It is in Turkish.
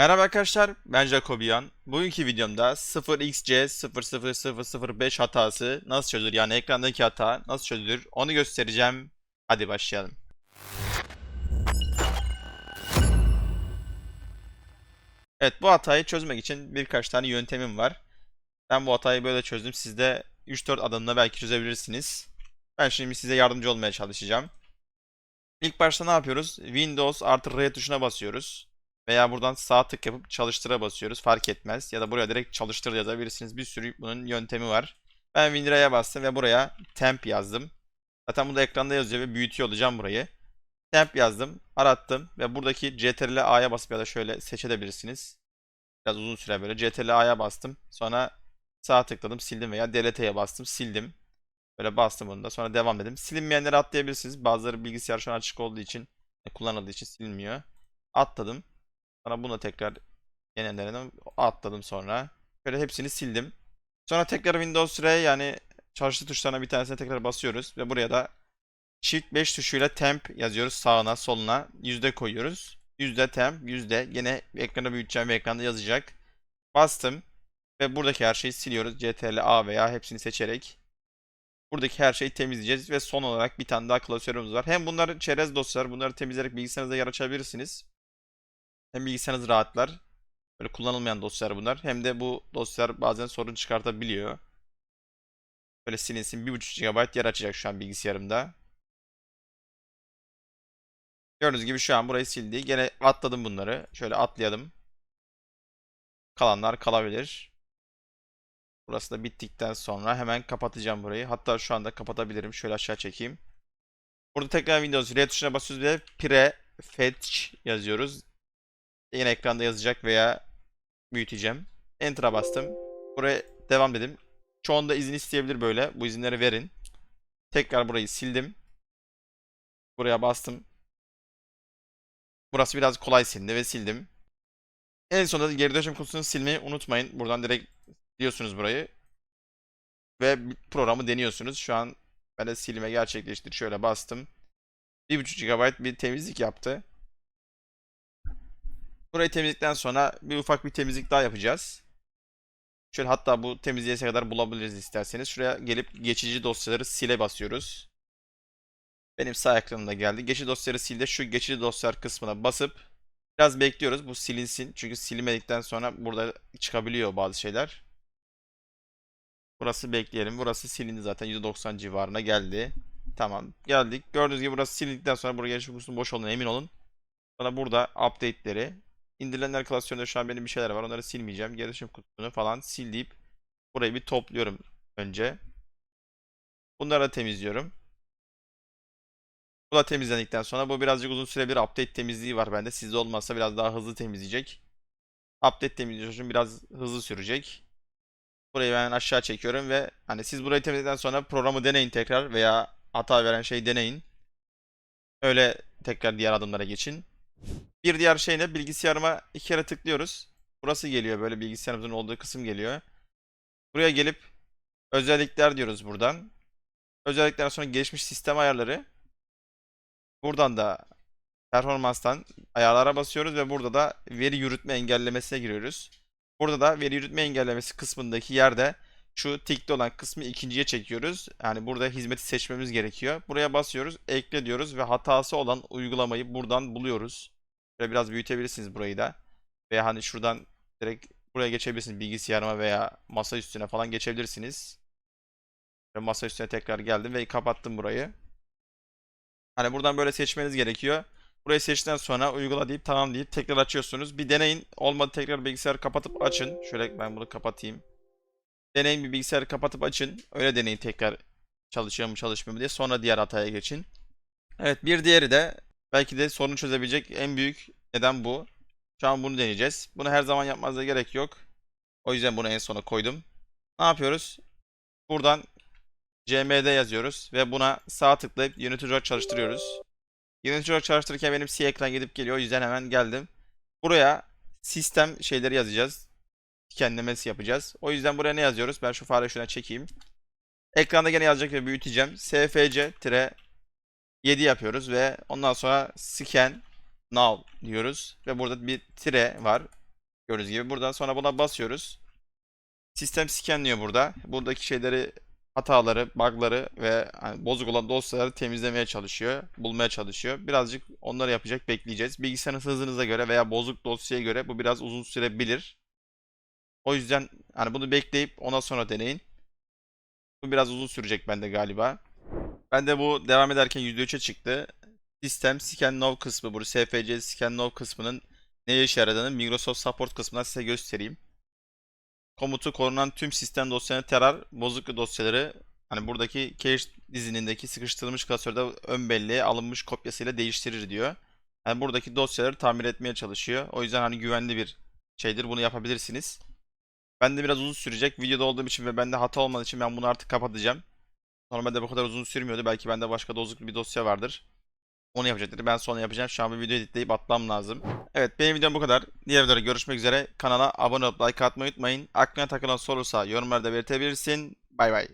Merhaba arkadaşlar, ben Jacobian. Bugünkü videomda 0xC0005 hatası nasıl çözülür? Yani ekrandaki hata nasıl çözülür? Onu göstereceğim. Hadi başlayalım. Evet, bu hatayı çözmek için birkaç tane yöntemim var. Ben bu hatayı böyle çözdüm. Siz de 3-4 adımla belki çözebilirsiniz. Ben şimdi size yardımcı olmaya çalışacağım. İlk başta ne yapıyoruz? Windows artı R tuşuna basıyoruz. Veya buradan sağ tık yapıp çalıştıra basıyoruz. Fark etmez. Ya da buraya direkt çalıştır yazabilirsiniz. Bir sürü bunun yöntemi var. Ben WinRAR'a bastım ve buraya temp yazdım. Zaten burada ekranda yazıyor ve büyütüyor olacağım burayı. Temp yazdım, arattım ve buradaki CTRL A'ya basıp ya da şöyle seçebilirsiniz. Biraz uzun süre böyle CTRL A'ya bastım. Sonra sağ tıkladım, sildim veya delete'ye bastım, sildim. Böyle bastım bunu da. Sonra devam dedim. Silinmeyenleri atlayabilirsiniz. Bazıları bilgisayar şu an açık olduğu için, kullanıldığı için silinmiyor. Atladım. Sonra bunu tekrar yeniden atladım sonra. Böyle hepsini sildim. Sonra tekrar Windows R yani çalıştı tuşlarına bir tanesine tekrar basıyoruz ve buraya da Shift 5 tuşuyla temp yazıyoruz sağına soluna yüzde koyuyoruz. Yüzde temp yüzde yine ekranı büyüteceğim ve ekranda yazacak. Bastım ve buradaki her şeyi siliyoruz. CTRL A veya hepsini seçerek. Buradaki her şeyi temizleyeceğiz ve son olarak bir tane daha klasörümüz var. Hem bunlar çerez dosyalar bunları temizleyerek bilgisayarınızda yer açabilirsiniz. Hem bilgisayarınız rahatlar. Böyle kullanılmayan dosyalar bunlar. Hem de bu dosyalar bazen sorun çıkartabiliyor. Böyle silinsin 1.5 GB yer açacak şu an bilgisayarımda. Gördüğünüz gibi şu an burayı sildi. Gene atladım bunları. Şöyle atlayalım. Kalanlar kalabilir. Burası da bittikten sonra hemen kapatacağım burayı. Hatta şu anda kapatabilirim. Şöyle aşağı çekeyim. Burada tekrar Windows R tuşuna basıyoruz ve prefetch yazıyoruz. Yine ekranda yazacak veya büyüteceğim. Enter'a bastım. Buraya devam dedim. Çoğunda izin isteyebilir böyle. Bu izinleri verin. Tekrar burayı sildim. Buraya bastım. Burası biraz kolay silindi ve sildim. En sonunda geri dönüşüm kutusunu silmeyi unutmayın. Buradan direkt siliyorsunuz burayı. Ve programı deniyorsunuz. Şu an ben de silme gerçekleştir. Şöyle bastım. 1.5 GB bir temizlik yaptı. Burayı temizledikten sonra bir ufak bir temizlik daha yapacağız. Şöyle hatta bu temizliğe kadar bulabiliriz isterseniz. Şuraya gelip geçici dosyaları sile basıyoruz. Benim sağ ekranımda geldi. Geçici dosyaları silde şu geçici dosyalar kısmına basıp biraz bekliyoruz. Bu silinsin. Çünkü silinmedikten sonra burada çıkabiliyor bazı şeyler. Burası bekleyelim. Burası silindi zaten. %90 civarına geldi. Tamam. Geldik. Gördüğünüz gibi burası silindikten sonra buraya geçiş kutusunun boş olduğuna emin olun. Sonra burada update'leri İndirilenler klasöründe şu an benim bir şeyler var. Onları silmeyeceğim. Gelişim kutusunu falan sil deyip burayı bir topluyorum önce. Bunları da temizliyorum. Bu da temizlendikten sonra bu birazcık uzun süre bir update temizliği var bende. Sizde olmazsa biraz daha hızlı temizleyecek. Update temizliği için biraz hızlı sürecek. Burayı ben aşağı çekiyorum ve hani siz burayı temizledikten sonra programı deneyin tekrar veya hata veren şeyi deneyin. Öyle tekrar diğer adımlara geçin. Bir diğer şey ne? Bilgisayarıma iki kere tıklıyoruz. Burası geliyor böyle bilgisayarımızın olduğu kısım geliyor. Buraya gelip özellikler diyoruz buradan. Özelliklerden sonra gelişmiş sistem ayarları. Buradan da performanstan ayarlara basıyoruz ve burada da veri yürütme engellemesine giriyoruz. Burada da veri yürütme engellemesi kısmındaki yerde şu tikli olan kısmı ikinciye çekiyoruz. Yani burada hizmeti seçmemiz gerekiyor. Buraya basıyoruz, ekle diyoruz ve hatası olan uygulamayı buradan buluyoruz. Böyle biraz büyütebilirsiniz burayı da. Veya hani şuradan direkt buraya geçebilirsiniz bilgisayarıma veya masa üstüne falan geçebilirsiniz. Ve masa üstüne tekrar geldim ve kapattım burayı. Hani buradan böyle seçmeniz gerekiyor. Burayı seçtikten sonra uygula deyip tamam deyip tekrar açıyorsunuz. Bir deneyin. Olmadı tekrar bilgisayarı kapatıp açın. Şöyle ben bunu kapatayım. Deneyin bir bilgisayarı kapatıp açın. Öyle deneyin tekrar çalışıyor mu çalışmıyor mu diye. Sonra diğer hataya geçin. Evet bir diğeri de belki de sorunu çözebilecek en büyük neden bu. Şu an bunu deneyeceğiz. Bunu her zaman yapmanıza gerek yok. O yüzden bunu en sona koydum. Ne yapıyoruz? Buradan CMD yazıyoruz ve buna sağ tıklayıp yönetici olarak çalıştırıyoruz. Yönetici olarak çalıştırırken benim C ekran gidip geliyor. O yüzden hemen geldim. Buraya sistem şeyleri yazacağız. Kendimesi yapacağız. O yüzden buraya ne yazıyoruz? Ben şu fare şuna çekeyim. Ekranda gene yazacak ve büyüteceğim. SFC 7 yapıyoruz ve ondan sonra scan now diyoruz ve burada bir tire var. Gördüğünüz gibi buradan sonra buna basıyoruz. Sistem scanlıyor burada. Buradaki şeyleri hataları, bug'ları ve hani bozuk olan dosyaları temizlemeye çalışıyor, bulmaya çalışıyor. Birazcık onları yapacak, bekleyeceğiz. Bilgisayarın hızınıza göre veya bozuk dosyaya göre bu biraz uzun sürebilir. O yüzden hani bunu bekleyip ondan sonra deneyin. Bu biraz uzun sürecek bende galiba. Ben de bu devam ederken %3'e çıktı. Sistem Scan Now kısmı, bu SFC Scan Now kısmının ne işe yaradığını Microsoft Support kısmından size göstereyim. Komutu korunan tüm sistem dosyalarını tarar, bozuk dosyaları hani buradaki cache dizinindeki sıkıştırılmış klasörde ön belleğe alınmış kopyasıyla değiştirir diyor. Yani buradaki dosyaları tamir etmeye çalışıyor. O yüzden hani güvenli bir şeydir. Bunu yapabilirsiniz. Ben de biraz uzun sürecek. Videoda olduğum için ve bende hata olmadığı için ben bunu artık kapatacağım. Normalde bu kadar uzun sürmüyordu. Belki bende başka bozuk bir dosya vardır. Onu yapacaktır. Ben sonra yapacağım. Şu an bir video editleyip atmam lazım. Evet benim videom bu kadar. Diğer videoda görüşmek üzere. Kanala abone olup like atmayı unutmayın. Aklına takılan sorursa yorumlarda belirtebilirsin. Bay bay.